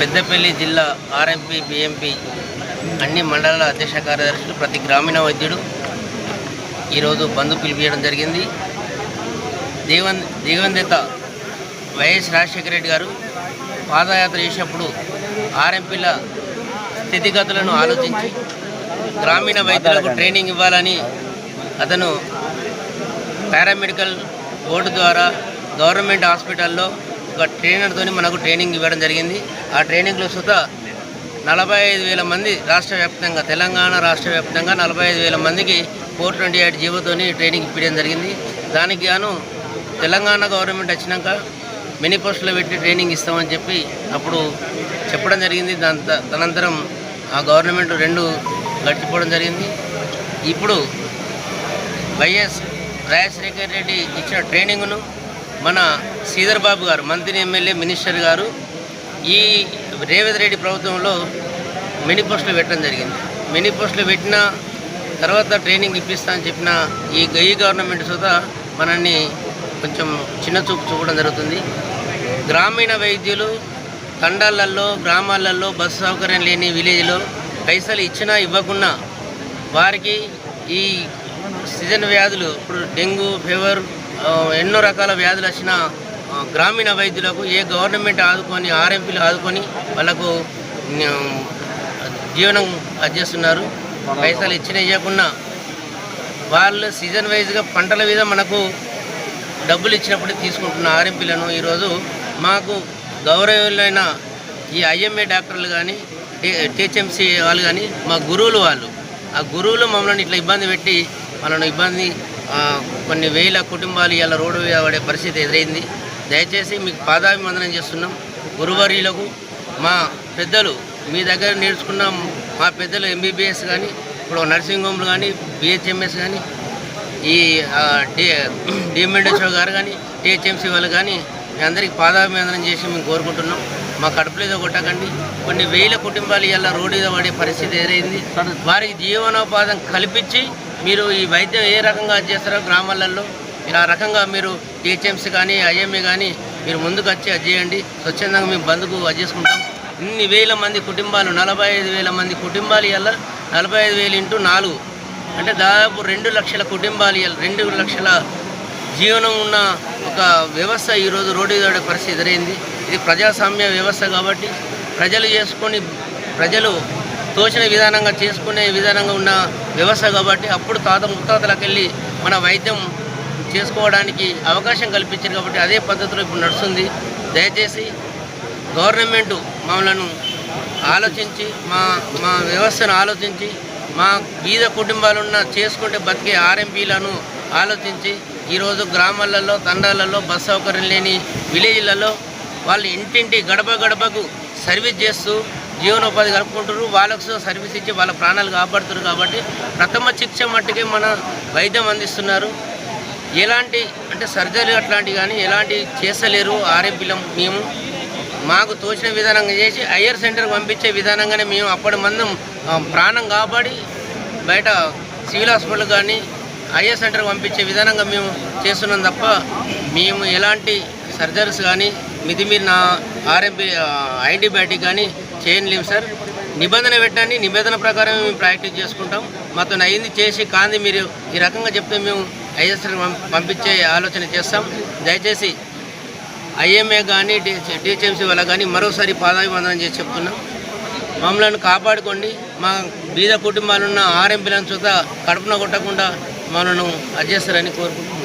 పెద్దపల్లి జిల్లా RMP BMP అన్ని మండలాల అధ్యక్ష కార్యదర్శులు ప్రతి గ్రామీణ వైద్యుడు ఈరోజు బంధు పిలిపించడం జరిగింది. దేవన్ దివంగత వైఎస్ రాజశేఖర రెడ్డి గారు పాదయాత్ర చేసినప్పుడు ఆర్ఎంపీల స్థితిగతులను ఆలోచించి గ్రామీణ వైద్యులకు ట్రైనింగ్ ఇవ్వాలని అతను పారామెడికల్ బోర్డు ద్వారా గవర్నమెంట్ హాస్పిటల్లో ఒక ట్రైనర్తో మనకు ట్రైనింగ్ ఇవ్వడం జరిగింది. ఆ ట్రైనింగ్లో సుత నలభై ఐదు వేల మంది రాష్ట్ర వ్యాప్తంగా తెలంగాణ రాష్ట్ర వ్యాప్తంగా నలభై ఐదు వేల మందికి ఫోర్ ట్వంటీ ఎయిట్ జీవోతోని ట్రైనింగ్ ఇప్పించడం జరిగింది. దానికి గాను తెలంగాణ గవర్నమెంట్ వచ్చినాక మినీ పోస్టులో పెట్టి ట్రైనింగ్ ఇస్తామని చెప్పి అప్పుడు చెప్పడం జరిగింది. దాని తనంతరం తదనంతరం ఆ గవర్నమెంట్ రెండు గడిచిపోవడం జరిగింది. ఇప్పుడు వైఎస్ రాజశేఖర్ రెడ్డి ఇచ్చిన ట్రైనింగ్ను మన శ్రీధర్ బాబు గారు మంత్రి ఎమ్మెల్యే మినిస్టర్ గారు ఈ రేవంత్ రెడ్డి ప్రభుత్వంలో మినీ పోస్టులు పెట్టడం జరిగింది. మినీ పోస్టులు పెట్టిన తర్వాత ట్రైనింగ్ ఇప్పిస్తా అని చెప్పిన ఈ ఈ గవర్నమెంట్ సుత మనల్ని కొంచెం చిన్న చూపు చూపడం జరుగుతుంది. గ్రామీణ వైద్యులు తండాలల్లో గ్రామాలలో బస్సు సౌకర్యం లేని విలేజ్లో పైసలు ఇచ్చినా ఇవ్వకున్నా వారికి ఈ సీజన్ వ్యాధులు ఇప్పుడు డెంగ్యూ ఫీవర్ ఎన్నో రకాల వ్యాధులు వచ్చిన గ్రామీణ వైద్యులకు ఏ గవర్నమెంట్ ఆదుకొని ఆర్ఎంపీలు ఆదుకొని వాళ్ళకు జీవనం అందిస్తున్నారు పైసలు ఇచ్చిన ఇవ్వకుండా వాళ్ళు సీజన్ వైజ్గా పంటల మీద మనకు డబ్బులు ఇచ్చినప్పుడు తీసుకుంటున్న ఆర్ఎంపీలను ఈరోజు మాకు గౌరవులైన ఈ ఐఎంఏ డాక్టర్లు కానీ టీహెచ్ఎంసీ వాళ్ళు కానీ మా గురువులు వాళ్ళు. ఆ గురువులు మమ్మల్ని ఇట్లా ఇబ్బంది పెట్టి మనల్ని ఇబ్బంది కొన్ని వేల కుటుంబాలు ఇలా రోడ్డు మీద పడే పరిస్థితి ఎదురైంది. దయచేసి మీకు పాదాభివందనం చేస్తున్నాం. గురువర్యులకు మా పెద్దలు మీ దగ్గర నేర్చుకున్న మా పెద్దలు ఎంబీబీఎస్ కానీ ఇప్పుడు నర్సింగ్ హోమ్లు కానీ బిహెచ్ఎంఎస్ కానీ ఈ ఆ, గారు కానీ టీహెచ్ఎంసీ వాళ్ళు కానీ మీ అందరికీ పాదాభివందనం చేసి మేము కోరుకుంటున్నాం. మా కడుపులో కొట్టకండి. కొన్ని వేల కుటుంబాలు ఇలా రోడ్డు మీద పడే పరిస్థితి ఎదురైంది. వారికి జీవనోపాధం కల్పించి మీరు ఈ వైద్యం ఏ రకంగా చేస్తారో గ్రామాలలో మీరు ఆ రకంగా మీరు టీహెచ్ఎంసీ కానీ ఐఎంఏ కానీ మీరు ముందుకు వచ్చి అది చేయండి. స్వచ్ఛందంగా మేము బంధుకు అది చేసుకుంటాం. ఇన్ని వేల మంది కుటుంబాలు నలభై ఐదు వేల మంది కుటుంబాలు ఇలా నలభై ఐదు వేలు ఇంటూ నాలుగు. అంటే దాదాపు రెండు లక్షల కుటుంబాలు ఇవాళ రెండు లక్షల జీవనం ఉన్న ఒక వ్యవస్థ ఈరోజు రోడ్డు దాడే పరిస్థితి ఎదురైంది. ఇది ప్రజాస్వామ్య వ్యవస్థ కాబట్టి ప్రజలు చేసుకొని ప్రజలు తోచిన విధానంగా చేసుకునే విధానంగా ఉన్న వ్యవస్థ కాబట్టి అప్పుడు తాత ముత్తాతలకు వెళ్ళి మన వైద్యం చేసుకోవడానికి అవకాశం కల్పించారు కాబట్టి అదే పద్ధతిలో ఇప్పుడు నడుస్తుంది. దయచేసి గవర్నమెంట్ మమ్మలను ఆలోచించి మా మా వ్యవస్థను ఆలోచించి మా బీద కుటుంబాలున్న చేసుకుంటే బతికే ఆర్ఎంపీలను ఆలోచించి ఈరోజు గ్రామాలలో తండాలలో బస్ సౌకర్యం లేని విలేజ్లలో వాళ్ళు ఇంటింటి గడప గడపకు సర్వీస్ చేస్తూ జీవనోపాధి కలుపుకుంటారు వాళ్ళకు సర్వీస్ ఇచ్చి వాళ్ళ ప్రాణాలు కాపాడుతున్నారు కాబట్టి ప్రథమ శిక్ష మట్టుకే మన వైద్యం అందిస్తున్నారు. ఎలాంటి అంటే సర్జరీ అట్లాంటివి కానీ ఎలాంటి చేస్తలేరు ఆర్ఎంపీలం మేము. మాకు తోచిన విధానంగా చేసి హయ్యర్ సెంటర్కి పంపించే విధానంగానే మేము అప్పటి మందం ప్రాణం కాపాడి బయట సివిల్ హాస్పిటల్ కానీ హయ్యర్ సెంటర్కి పంపించే విధానంగా మేము చేస్తున్నాం తప్ప మేము ఎలాంటి సర్జరీస్ కానీ మితిమీరిన ఆర్ఎంపీ యాంటీబయాటిక్ కానీ చేయలేము సార్. నిబంధన పెట్టండి. నిబంధన ప్రకారం మేము ప్రాక్టీస్ చేసుకుంటాం. మాతో అయింది చేసి కాంది మీరు ఈ రకంగా చెప్తే మేము ఐఎస్ఆర్ పంపించే ఆలోచన చేస్తాం. దయచేసి ఐఎంఏ కానీ డిహెచ్ఎంసీ వల్ల కానీ మరోసారి పాదాభివందనం చేసి చెప్తున్నాం. మమ్మల్ని కాపాడుకోండి. మా బీద కుటుంబాలున్న ఆర్ఎంపీలను చూత కడుపున కొట్టకుండా మనను అడ్జేస్తారని కోరుకుంటున్నాం.